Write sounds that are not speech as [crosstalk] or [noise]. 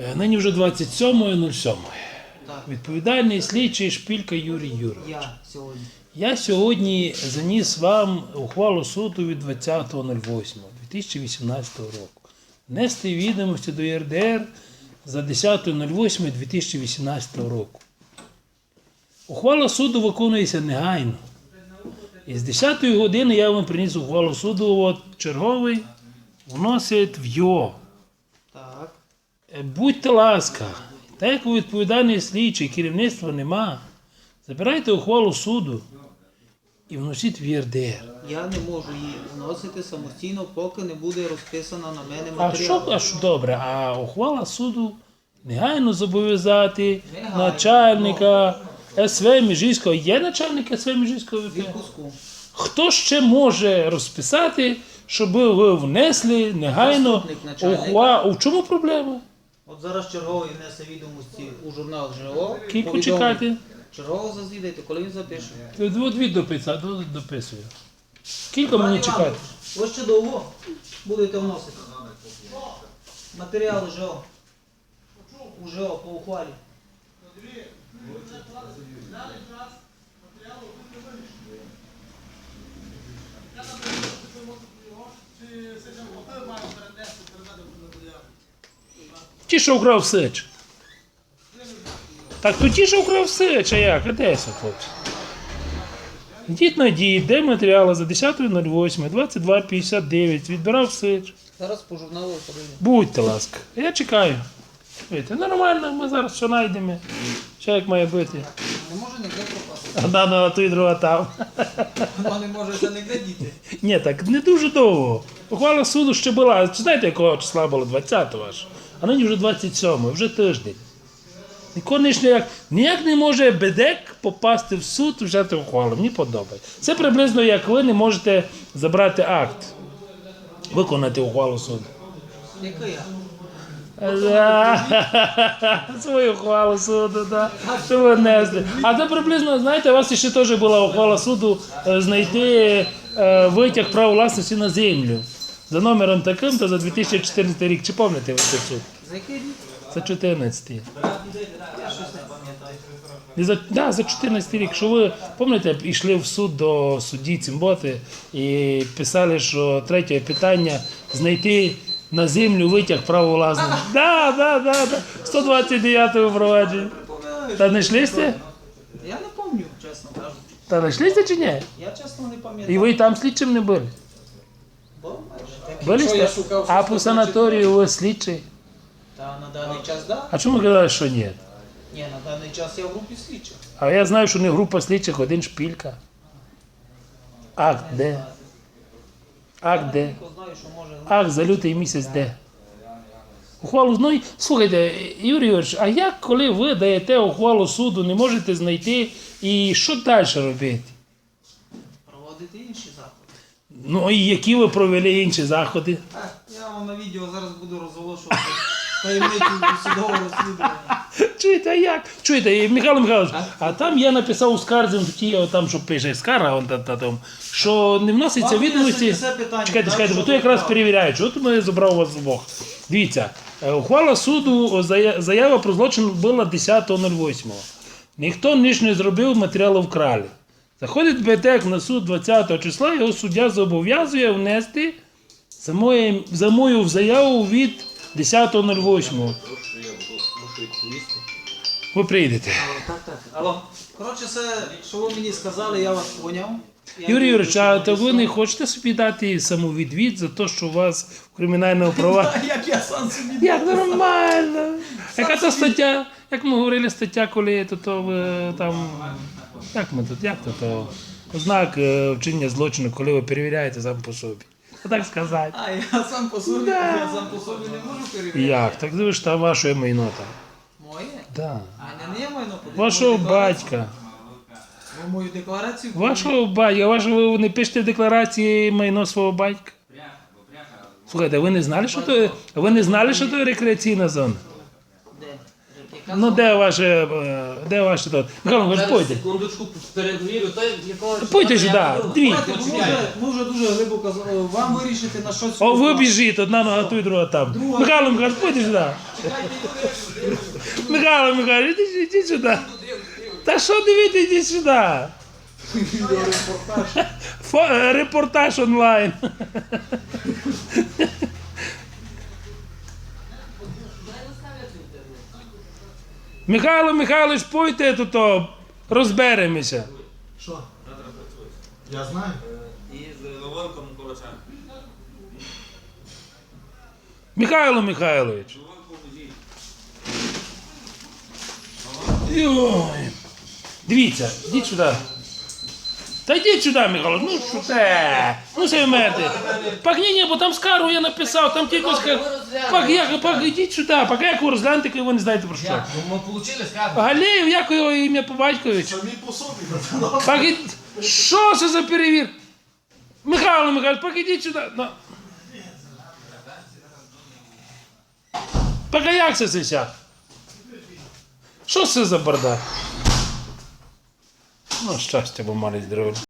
Е, Нині вже 27.07. Відповідальний слідчий шпілька Юрій Юрій. я сьогодні. Я сьогодні заніс вам ухвалу суду від 20.08.2018 року. Внести відомості до ЄРДР за 10.08.2018 року. Ухвала суду виконується негайно. І з 10 години я вам приніс ухвалу суду, от черговий вносить в ЙО. Е, Будьте ласка, так як відповідальний слідчий, керівництва нема. Забирайте ухвалу суду і вносіть в ЄРДР. Я не можу її вносити самостійно, поки не буде розписана на мене А матеріал. що, а що добре? А ухвала суду негайно зобов'язати Негайно. начальника СВ Міжійського. Є начальник СВ Міжійського ВП? Відпуску. Хто ще може розписати, щоб ви внесли негайно Заступник начальника. ухвалу? Чому проблема? От зараз черговий внесе відомості у журнал ЖО. Кілько повідомить. чекати? Чергового зазвідайте, коли він запише. От від дописати, дописую. Скільки мені Пане чекати? Ви ще довго будете вносити. Матеріали ЖО. У ЖО по ухвалі. Ті, що вкрав сич. Так то ті, що вкрав сич, а як? А де хлопці? Йдіть на дії, де матеріали за 10.08, 22.59, відбирав сич. Зараз по журналу. Будьте ласка. Я чекаю. Видите, нормально, ми зараз все знайдемо. Все як має бути. Не може ніде пропасти. Одна нога тут, друга там. Вона не може це не діти. Ні, так не дуже довго. Ухвала суду ще була. Знаєте, якого числа було? 20-го аж. А нині вже 27-го, вже тиждень. І конечно, як, ніяк не може бедек попасти в суд взяти ухвалу. Мені подобається. Це приблизно як ви не можете забрати акт, виконати ухвалу суду. [laughs] Свою ухвалу суду, да. Що ви несли. А це приблизно, знаєте, у вас ще теж була ухвала суду е, знайти е, витяг права власності на землю. За номером таким, то за 2014 рік. Чи пам'ятаєте ви цей суд? За який рік? За 14. Я щось. І за, да, за 14 рік. Що ви пам'ятаєте, йшли в суд до судді Цимботи і писали, що третє питання знайти на землю витяг права власності. [laughs] Да, да, да, да. 129 впровадження. Та не йшлися? Я не пам'ятаю, чесно кажучи. Та не йшлися чи ні? Я чесно не пам'ятаю. І ви там слідчим не були? Так. Були шукав А по то санаторію ви слідчий? Та на даний час, да? А чому казали, що ні? Ні, на даний час я в групі слідчих. А я знаю, що не група слідчих, один шпілька. Акт де? Акт де? Ах, за лютий місяць де. Ухвалу ну, слухайте, Юрій Юрійович, а як коли ви даєте ухвалу суду, не можете знайти і що далі робити? проводити інші. Ну і які ви провели інші заходи? Я вам на відео зараз буду розголошувати [laughs] таємницю судового розслідування. Чуєте, а як? Чуєте, і, Михайло Михайлович, а там я написав у скарзі, в тій, там, що пише скарга, он, та, та, там, що не вноситься Вам відомості. питання, Чекайте, так, чекайте, бо що то якраз ви перевіряють. От ми забрав вас двох. Дивіться, е, ухвала суду, о, зая- заява про злочин була 10.08. Ніхто ніж не зробив, матеріали вкрали. Заходить БТЕК на суд 20 числа, його суддя зобов'язує внести за, моє, за мою заяву від 10.08. Ви прийдете. Так, так. Алло. Коротше, це, що ви мені сказали, я вас поняв. Я Юрій Юрійович, а то ви не хочете собі дати самовідвід за те, що у вас в кримінальному провадженні? [laughs] Як я сам собі Як нормально. Яка то стаття? Як ми говорили, стаття, коли то, то ви там. Як ми тут, як то то? Ознак е, вчинення злочину, коли ви перевіряєте сам по собі. Так сказати. А, я сам по собі, Да. я сам по собі не можу перевіряти. Як? Так ви ж там ваше майно там. Моє? Да. А не не майно подивіться. Вашого батька. Ви мою декларацію? Вашого батька. Вашого ви не пишете в декларації майно свого батька? Слухайте, ви не знали, що то ви не знали, що то рекреаційна зона? Де? Ну де ваше, е, де ваше тут? Михайло, ви ж пойте. Секундочку перевірю, то якого... Пойте сюди, дивіться. Давайте, ми вже, ми вже дуже глибоко з- вам вирішити на що О, ви біжіть, одна нога тут, друга там. Друга. Михайло Михайлович, пойте сюди. Михайло Михайлович, ідіть, ідіть сюди. Та що дивіться, ідіть сюди. Відеорепортаж. Фо- е, репортаж онлайн. Михайло Михайлович, пойте тут, розберемося. Що? Я знаю. І з Левонком Короча. Михайло Михайлович. Йой. Дивіться, йдіть сюди. Та йдіть сюди, Михайло, ну що це? Ну це мерти. Пак ні, ні, бо там скаргу я написав, там тільки скаргу. Пак, як, пак, йдіть сюди, пак як ви розглянете, коли ви не знаєте про що. Ну, ми получили скаргу. Галеєв, як його ім'я по батькович? Самі по собі. Пак, ід- що це за перевір? Михайло Михайлович, пак ідіть сюди. Ну. Пак, а як це це? Що це за бардак? Ну, щастя, бо мали здоров'я.